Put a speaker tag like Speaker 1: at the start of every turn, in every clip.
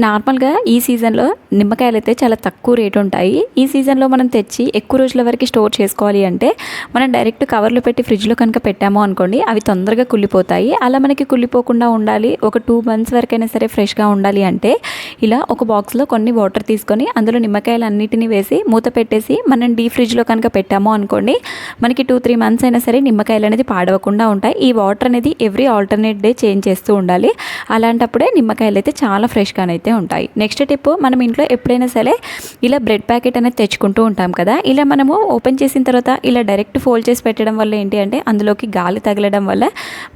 Speaker 1: నార్మల్గా ఈ సీజన్లో నిమ్మకాయలు అయితే చాలా తక్కువ రేటు ఉంటాయి ఈ సీజన్లో మనం తెచ్చి ఎక్కువ రోజుల వరకు స్టోర్ చేసుకోవాలి అంటే మనం డైరెక్ట్ కవర్లో పెట్టి ఫ్రిడ్జ్లో కనుక పెట్టాము అనుకోండి అవి తొందరగా కుళ్ళిపోతాయి. అలా మనకి కుళ్ళిపోకుండా ఉండాలి. ఒక టూ మంత్స్ వరకైనా సరే ఫ్రెష్గా ఉండాలి అంటే ఇలా ఒక బాక్స్లో కొన్ని వాటర్ తీసుకొని అందులో నిమ్మకాయలు అన్నిటిని వేసి మూత పెట్టేసి మనం డీ ఫ్రిడ్జ్లో కనుక పెట్టాము అనుకోండి మనకి టూ త్రీ మంత్స్ అయినా సరే నిమ్మకాయలు అనేది పాడవకుండా ఉంటాయి. ఈ వాటర్ అనేది ఎవ్రీ ఆల్టర్నేట్ డే చేంజ్ చేస్తూ ఉండాలి. అలాంటప్పుడే నిమ్మకాయలు అయితే చాలా ఫ్రెష్గానే అయితే ఉంటాయి. నెక్స్ట్ టిప్ మనం ఇంట్లో ఎప్పుడైనా సరే ఇలా బ్రెడ్ ప్యాకెట్ అనేది తెచ్చుకుంటూ ఉంటాం కదా. ఇలా మనము ఓపెన్ చేసిన తర్వాత ఇలా డైరెక్ట్ ఫోల్డ్ చేసి పెట్టడం వల్ల ఏంటి అంటే అందులోకి గాలి తగలడం వల్ల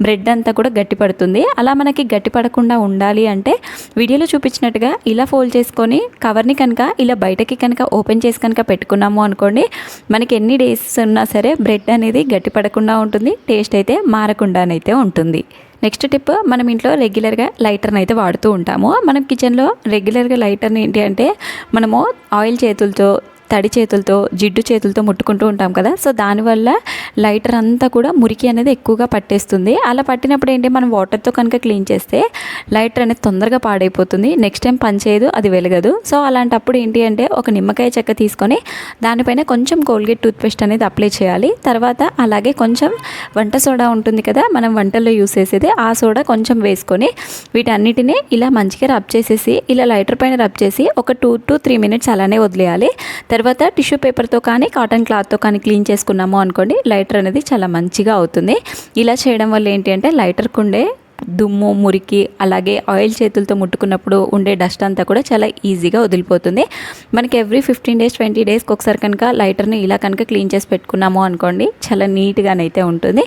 Speaker 1: బ్రెడ్ అంతా కూడా గట్టిపడుతుంది. అలా మనకి గట్టిపడకుండా ఉండాలి అంటే వీడియోలో చూపించినట్టుగా ఇలా ఫోల్డ్ చేసుకొని కవర్ని కనుక ఇలా బయటకి కనుక ఓపెన్ చేసి కనుక పెట్టుకున్నాము అనుకోండి మనకి ఎన్ని డేస్ ఉన్నా సరే బ్రెడ్ అనేది గట్టిపడకుండా ఉంటుంది టేస్ట్ అయితే మారకుండానైతే ఉంటుంది. నెక్స్ట్ టిప్ మనం ఇంట్లో రెగ్యులర్గా లైటర్ని అయితే వాడుతూ ఉంటాము. మనం కిచెన్లో రెగ్యులర్గా లైటర్ని ఏంటి అంటే మనము ఆయిల్ చేతులతో తడి చేతులతో జిడ్డు చేతులతో ముట్టుకుంటూ ఉంటాం కదా. సో దానివల్ల లైటర్ అంతా కూడా మురికి అనేది ఎక్కువగా పట్టేస్తుంది. అలా పట్టినప్పుడు ఏంటి మనం వాటర్తో కనుక క్లీన్ చేస్తే లైటర్ అనేది తొందరగా పాడైపోతుంది. నెక్స్ట్ టైం పనిచేయదు అది వెలగదు. సో అలాంటప్పుడు ఏంటి అంటే ఒక నిమ్మకాయ చెక్క తీసుకొని దానిపైన కొంచెం కోల్గేట్ టూత్పేస్ట్ అనేది అప్లై చేయాలి. తర్వాత అలాగే కొంచెం వంట సోడా ఉంటుంది కదా మనం వంటల్లో యూస్ చేసేది ఆ సోడా కొంచెం వేసుకొని వీటన్నిటిని ఇలా మంచిగా రబ్ చేసేసి ఇలా లైటర్ పైన రబ్ చేసి ఒక టూ టు త్రీ మినిట్స్ అలానే వదిలేయాలి. తర్వాత టిష్యూ పేపర్తో కానీ కాటన్ క్లాత్తో కానీ క్లీన్ చేసుకున్నాము అనుకోండి లైటర్ అనేది చాలా మంచిగా అవుతుంది. ఇలా చేయడం వల్ల ఏంటి అంటే లైటర్ కుండే దుమ్ము మురికి అలాగే ఆయిల్ చేతులతో ముట్టుకున్నప్పుడు ఉండే డస్ట్ అంతా కూడా చాలా ఈజీగా వదిలిపోతుంది. మనకి ఎవ్రీ ఫిఫ్టీన్ డేస్ ట్వంటీ డేస్కి ఒకసారి కనుక లైటర్ని ఇలా కనుక క్లీన్ చేసి పెట్టుకున్నాము అనుకోండి చాలా నీట్గానైతే ఉంటుంది.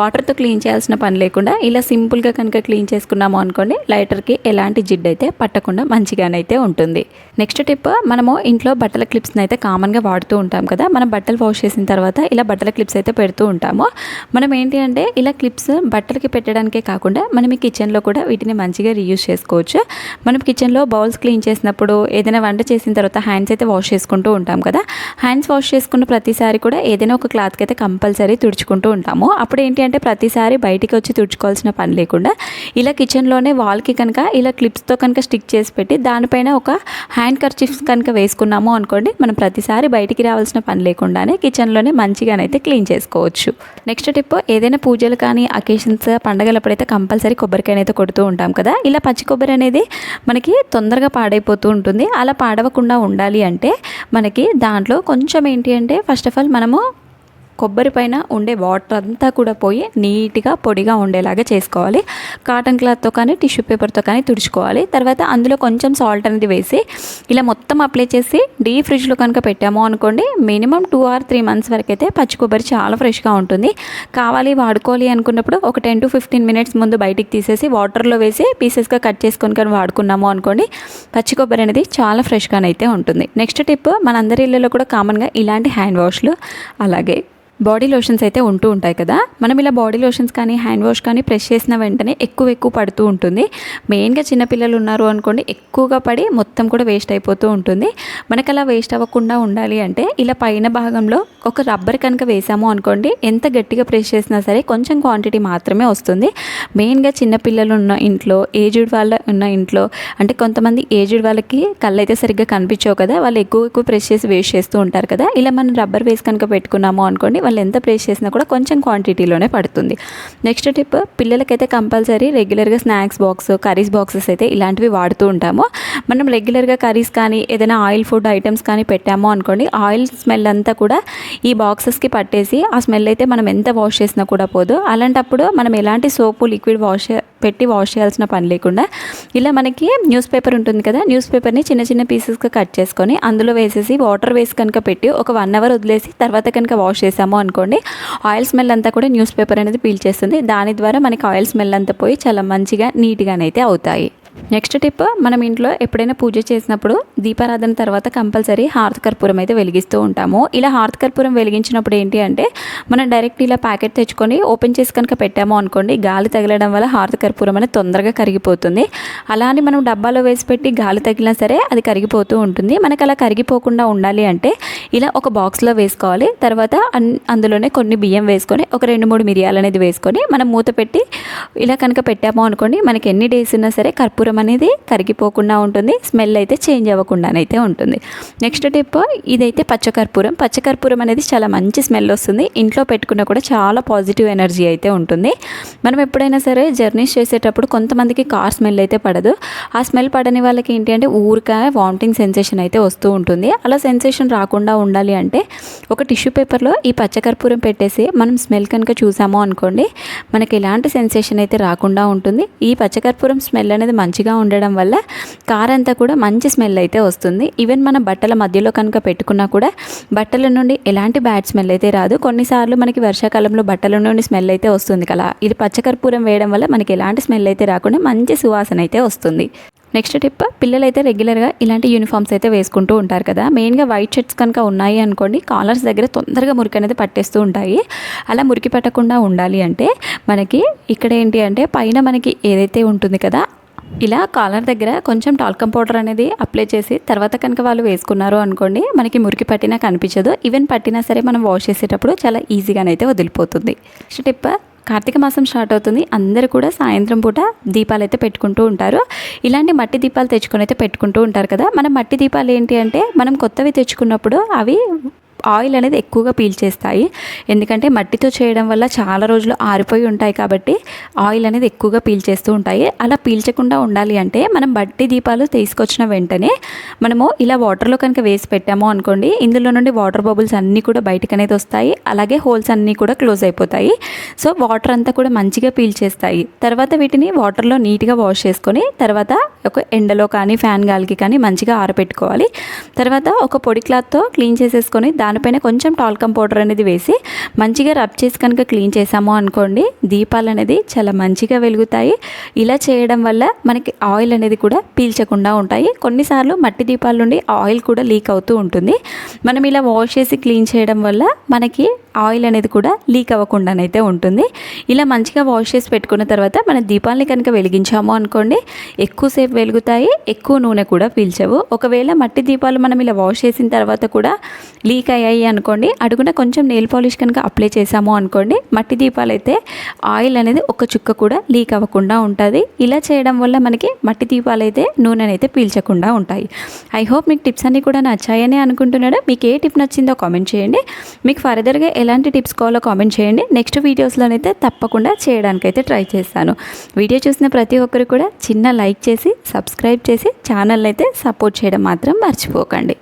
Speaker 1: వాటర్తో క్లీన్ చేయాల్సిన పని లేకుండా ఇలా సింపుల్గా కనుక క్లీన్ చేసుకున్నాము అనుకోండి లైటర్కి ఎలాంటి జిడ్ అయితే పట్టకుండా మంచిగానైతే ఉంటుంది. నెక్స్ట్ టిప్ మనము ఇంట్లో బట్టల క్లిప్స్ని అయితే కామన్గా వాడుతూ ఉంటాం కదా మనం బట్టలు వాష్ చేసిన తర్వాత ఇలా బట్టల క్లిప్స్ అయితే పెడుతూ ఉంటాము. మనం ఏంటి అంటే ఇలా క్లిప్స్ బట్టలకి పెట్టడానికే కాకుండా మనం ఈ కిచెన్లో కూడా వీటిని మంచిగా రీయూజ్ చేసుకోవచ్చు. మనం కిచెన్లో బౌల్స్ క్లీన్ చేసినప్పుడు ఏదైనా వంట చేసిన తర్వాత హ్యాండ్స్ అయితే వాష్ చేసుకుంటూ ఉంటాం కదా. హ్యాండ్స్ వాష్ చేసుకున్న ప్రతిసారి కూడా ఏదైనా ఒక క్లాత్కి అయితే కంపల్సరీ తుడుచుకుంటూ ఉంటాము. అప్పుడు ఏంటి అంటే ప్రతిసారి బయటికి వచ్చి తుడుచుకోవాల్సిన పని లేకుండా ఇలా కిచెన్లోనే వాల్కి కనుక ఇలా క్లిప్స్తో కనుక స్టిక్ చేసి పెట్టి దానిపైన ఒక హ్యాండ్ కర్చిప్స్ కనుక వేసుకున్నాము అనుకోండి మనం ప్రతిసారి బయటికి రావాల్సిన పని లేకుండానే కిచెన్లోనే మంచిగానైతే క్లీన్ చేసుకోవచ్చు. నెక్స్ట్ టిప్ ఏదైనా పూజలు కానీ అకేషన్స్ పండగలప్పుడైతే కంపల్సరీ కొబ్బరికాయని అయితే కొడుతూ ఉంటాం కదా. ఇలా పచ్చి కొబ్బరి అనేది మనకి తొందరగా పాడైపోతూ ఉంటుంది. అలా పాడవకుండా ఉండాలి అంటే మనకి దాంట్లో కొంచెం ఏంటి అంటే ఫస్ట్ ఆఫ్ ఆల్ మనము కొబ్బరి పైన ఉండే వాటర్ అంతా కూడా పోయి నీట్గా పొడిగా ఉండేలాగా చేసుకోవాలి. కాటన్ క్లాత్తో కానీ టిష్యూ పేపర్తో కానీ తుడుచుకోవాలి. తర్వాత అందులో కొంచెం సాల్ట్ అనేది వేసి ఇలా మొత్తం అప్లై చేసి డీ ఫ్రిడ్జ్లో కనుక పెట్టాము అనుకోండి minimum two or three months వరకు అయితే పచ్చి కొబ్బరి చాలా ఫ్రెష్గా ఉంటుంది. కావాలి వాడుకోవాలి అనుకున్నప్పుడు ఒక టెన్ టు ఫిఫ్టీన్ మినిట్స్ ముందు బయటికి తీసేసి వాటర్లో వేసి పీసెస్గా కట్ చేసుకొని కానీ వాడుకున్నాము అనుకోండి పచ్చి కొబ్బరి అనేది చాలా ఫ్రెష్గానైతే ఉంటుంది. నెక్స్ట్ టిప్ మనందరి ఇళ్ళలో కూడా కామన్గా ఇలాంటి హ్యాండ్ వాష్లు అలాగే. బాడీ లోషన్స్ అయితే ఉంటూ ఉంటాయి కదా. మనం ఇలా బాడీ లోషన్స్ కానీ హ్యాండ్ వాష్ కానీ ప్రెష్ చేసిన వెంటనే ఎక్కువ ఎక్కువ పడుతూ ఉంటుంది. మెయిన్గా చిన్నపిల్లలు ఉన్నారు అనుకోండి ఎక్కువగా పడి మొత్తం కూడా వేస్ట్ అయిపోతూ ఉంటుంది. మనకు అలా వేస్ట్ అవ్వకుండా ఉండాలి అంటే ఇలా పైన భాగంలో ఒక రబ్బర్ కనుక వేసాము అనుకోండి ఎంత గట్టిగా ప్రెస్ చేసినా సరే కొంచెం క్వాంటిటీ మాత్రమే వస్తుంది. మెయిన్గా చిన్నపిల్లలు ఉన్న ఇంట్లో ఏజ్డ్ వాళ్ళ ఉన్న ఇంట్లో అంటే కొంతమంది ఏజ్డ్ వాళ్ళకి కళ్ళు అయితే సరిగ్గా కనిపించవు కదా వాళ్ళు ఎక్కువ ఎక్కువ ప్రెష్ చేసి వేస్ట్ చేస్తూ ఉంటారు కదా. ఇలా మనం రబ్బర్ వేసి కనుక పెట్టుకున్నాము అనుకోండి వాళ్ళు ఎంత ప్రేస్ చేసినా కూడా కొంచెం క్వాంటిటీలోనే పడుతుంది. నెక్స్ట్ టిప్ పిల్లలకైతే కంపల్సరీ రెగ్యులర్గా స్నాక్స్ బాక్స్ కర్రీస్ బాక్సెస్ అయితే ఇలాంటివి వాడుతూ ఉంటాము. మనం రెగ్యులర్గా కర్రీస్ కానీ ఏదైనా ఆయిల్ ఫుడ్ ఐటమ్స్ కానీ పెట్టాము అనుకోండి ఆయిల్ స్మెల్ అంతా కూడా ఈ బాక్సెస్కి పట్టేసి ఆ స్మెల్ అయితే మనం ఎంత వాష్ చేసినా కూడా పోదు. అలాంటప్పుడు మనం ఎలాంటి సోపు లిక్విడ్ వాష్ పెట్టి వాష్ చేయాల్సిన పని లేకుండా ఇలా మనకి న్యూస్ పేపర్ ఉంటుంది కదా న్యూస్ పేపర్ని చిన్న చిన్న పీసెస్గా కట్ చేసుకొని అందులో వేసేసి వాటర్ వేసి కనుక పెట్టి ఒక వన్ అవర్ వదిలేసి తర్వాత కనుక వాష్ చేసాము అనుకోండి ఆయిల్ స్మెల్ అంతా కూడా న్యూస్ పేపర్ అనేది పీల్చేస్తుంది దాని ద్వారా మనకి ఆయిల్ స్మెల్ అంతా పోయి చాలా మంచిగా నీట్గానైతే అవుతాయి. నెక్స్ట్ టిప్ మనం ఇంట్లో ఎప్పుడైనా పూజ చేసినప్పుడు దీపారాధన తర్వాత కంపల్సరీ హార్త్ కర్పూరం అయితే వెలిగిస్తూ ఉంటాము. ఇలా హార్త్ కర్పూరం వెలిగించినప్పుడు ఏంటి అంటే మనం డైరెక్ట్ ఇలా ప్యాకెట్ తెచ్చుకొని ఓపెన్ చేసి కనుక పెట్టాము అనుకోండి గాలి తగలడం వల్ల హార్త్ కర్పూరం అనేది తొందరగా కరిగిపోతుంది. అలా అని మనం డబ్బాలో వేసి పెట్టి గాలి తగిలినా సరే అది కరిగిపోతూ ఉంటుంది. మనకు అలా కరిగిపోకుండా ఉండాలి అంటే ఇలా ఒక బాక్స్లో వేసుకోవాలి. తర్వాత అన్ అందులోనే కొన్ని బియ్యం వేసుకొని ఒక రెండు మూడు మిరియాలు అనేది వేసుకొని మనం మూత పెట్టి ఇలా కనుక పెట్టాము అనుకోండి మనకి ఎన్ని డేస్ ఉన్నా సరే కర్పూరం అనేది కరిగిపోకుండా ఉంటుంది. స్మెల్ అయితే చేంజ్ అవ్వకుండానైతే ఉంటుంది. నెక్స్ట్ టిప్ ఇదైతే పచ్చకర్పూరం. పచ్చకర్పూరం అనేది చాలా మంచి స్మెల్ వస్తుంది. ఇంట్లో పెట్టుకున్నా కూడా చాలా పాజిటివ్ ఎనర్జీ అయితే ఉంటుంది. మనం ఎప్పుడైనా సరే జర్నీస్ చేసేటప్పుడు కొంతమందికి కార్ స్మెల్ అయితే పడదు. ఆ స్మెల్ పడని వాళ్ళకి ఏంటి అంటే ఊరిక వామిటింగ్ సెన్సేషన్ అయితే వస్తూ ఉంటుంది. అలా సెన్సేషన్ రాకుండా ఉండాలి అంటే ఒక టిష్యూ పేపర్లో ఈ పచ్చకర్పూరం పెట్టేసి మనం స్మెల్ కనుక చూసాము అనుకోండి మనకి ఎలాంటి సెన్సేషన్ అయితే రాకుండా ఉంటుంది. ఈ పచ్చకర్పూరం స్మెల్ అనేది మంచిగా ఉండడం వల్ల కార్ అంతా కూడా మంచి స్మెల్ అయితే వస్తుంది. ఈవెన్ మన బట్టల మధ్యలో కనుక పెట్టుకున్నా కూడా బట్టల నుండి ఎలాంటి బ్యాడ్ స్మెల్ అయితే రాదు. కొన్నిసార్లు మనకి వర్షాకాలంలో బట్టల నుండి స్మెల్ అయితే వస్తుంది కదా. ఇది పచ్చకర్పూరం వేయడం వల్ల మనకి ఎలాంటి స్మెల్ అయితే రాకుండా మంచి సువాసన అయితే వస్తుంది. నెక్స్ట్ టిప్ పిల్లలైతే రెగ్యులర్గా ఇలాంటి యూనిఫామ్స్ అయితే వేసుకుంటూ ఉంటారు కదా. మెయిన్గా వైట్ షర్ట్స్ కనుక ఉన్నాయి అనుకోండి కాలర్స్ దగ్గర తొందరగా మురికి అనేది పట్టేస్తూ ఉంటాయి. అలా మురికి పట్టకుండా ఉండాలి అంటే మనకి ఇక్కడ ఏంటి అంటే పైన మనకి ఏదైతే ఉంటుంది కదా ఇలా కాలర్ దగ్గర కొంచెం టాల్కమ్ పౌడర్ అనేది అప్లై చేసి తర్వాత కనుక వాళ్ళు వేసుకున్నారు అనుకోండి మనకి మురికి పట్టినా కనిపించదు. ఈవెన్ పట్టినా సరే మనం వాష్ చేసేటప్పుడు చాలా ఈజీగానైతే వదిలిపోతుంది. నెక్స్ట్ కార్తీక మాసం స్టార్ట్ అవుతుంది. అందరూ కూడా సాయంత్రం పూట దీపాలు అయితే పెట్టుకుంటూ ఉంటారు. ఇలాంటి మట్టి దీపాలు తెచ్చుకొని అయితే పెట్టుకుంటూ ఉంటారు కదా. మన మట్టి దీపాలు ఏంటి అంటే మనం కొత్తవి తెచ్చుకున్నప్పుడు అవి ఆయిల్ అనేది ఎక్కువగా పీల్చేస్తాయి. ఎందుకంటే మట్టితో చేయడం వల్ల చాలా రోజులు ఆరిపోయి ఉంటాయి కాబట్టి ఆయిల్ అనేది ఎక్కువగా పీల్చేస్తూ ఉంటాయి. అలా పీల్చకుండా ఉండాలి అంటే మనం మట్టి దీపాలు తీసుకొచ్చిన వెంటనే మనము ఇలా వాటర్లో కనుక వేసి పెట్టాము అనుకోండి ఇందులో నుండి వాటర్ బబుల్స్ అన్నీ కూడా బయటకు అనేది వస్తాయి. అలాగే హోల్స్ అన్నీ కూడా క్లోజ్ అయిపోతాయి. సో వాటర్ అంతా కూడా మంచిగా పీల్చేస్తాయి. తర్వాత వీటిని వాటర్లో నీట్గా వాష్ చేసుకొని తర్వాత ఒక ఎండలో కానీ ఫ్యాన్ గాలికి కానీ మంచిగా ఆరబెట్టుకోవాలి తర్వాత ఒక పొడి క్లాత్తో క్లీన్ చేసేసుకొని దాని దానిపైన కొంచెం టాల్కమ్ పౌడర్ అనేది వేసి మంచిగా రబ్ చేసి కనుక క్లీన్ చేసాము అనుకోండి దీపాలు అనేది చాలా మంచిగా వెలుగుతాయి. ఇలా చేయడం వల్ల మనకి ఆయిల్ అనేది కూడా పీల్చకుండా ఉంటాయి. కొన్నిసార్లు మట్టి దీపాల నుండి ఆయిల్ కూడా లీక్ అవుతూ ఉంటుంది. మనం ఇలా వాష్ చేసి క్లీన్ చేయడం వల్ల మనకి ఆయిల్ అనేది కూడా లీక్ అవ్వకుండానైతే ఉంటుంది. ఇలా మంచిగా వాష్ చేసి పెట్టుకున్న తర్వాత మన దీపాలని కనుక వెలిగించాము అనుకోండి ఎక్కువసేపు వెలుగుతాయి ఎక్కువ నూనె కూడా పీల్చవు. ఒకవేళ మట్టి దీపాలు మనం ఇలా వాష్ చేసిన తర్వాత కూడా లీక్ అయ్యాయి అనుకోండి. అడుగున కొంచెం నెయిల్ పాలిష్ కనుక అప్లై చేసాము అనుకోండి. మట్టి దీపాలు అయితే ఆయిల్ అనేది ఒక చుక్క కూడా లీక్ అవ్వకుండా ఉంటుంది. ఇలా చేయడం వల్ల మనకి మట్టి దీపాలు అయితే నూనెనైతే పీల్చకుండా ఉంటాయి. ఐ హోప్ మీకు టిప్స్ అన్నీ కూడా నచ్చాయని అనుకుంటున్నాడు మీకు ఏ టిప్ నచ్చిందో కామెంట్ చేయండి. మీకు ఫర్దర్గా ఎలాంటి టిప్స్ కావాలో కామెంట్ చేయండి. నెక్స్ట్ వీడియోస్లోనైతే తప్పకుండా చేయడానికైతే ట్రై చేస్తాను. వీడియో చూసిన ప్రతి ఒక్కరు కూడా చిన్న లైక్ చేసి సబ్స్క్రైబ్ చేసి ఛానల్ అయితే సపోర్ట్ చేయడం మాత్రం మర్చిపోకండి.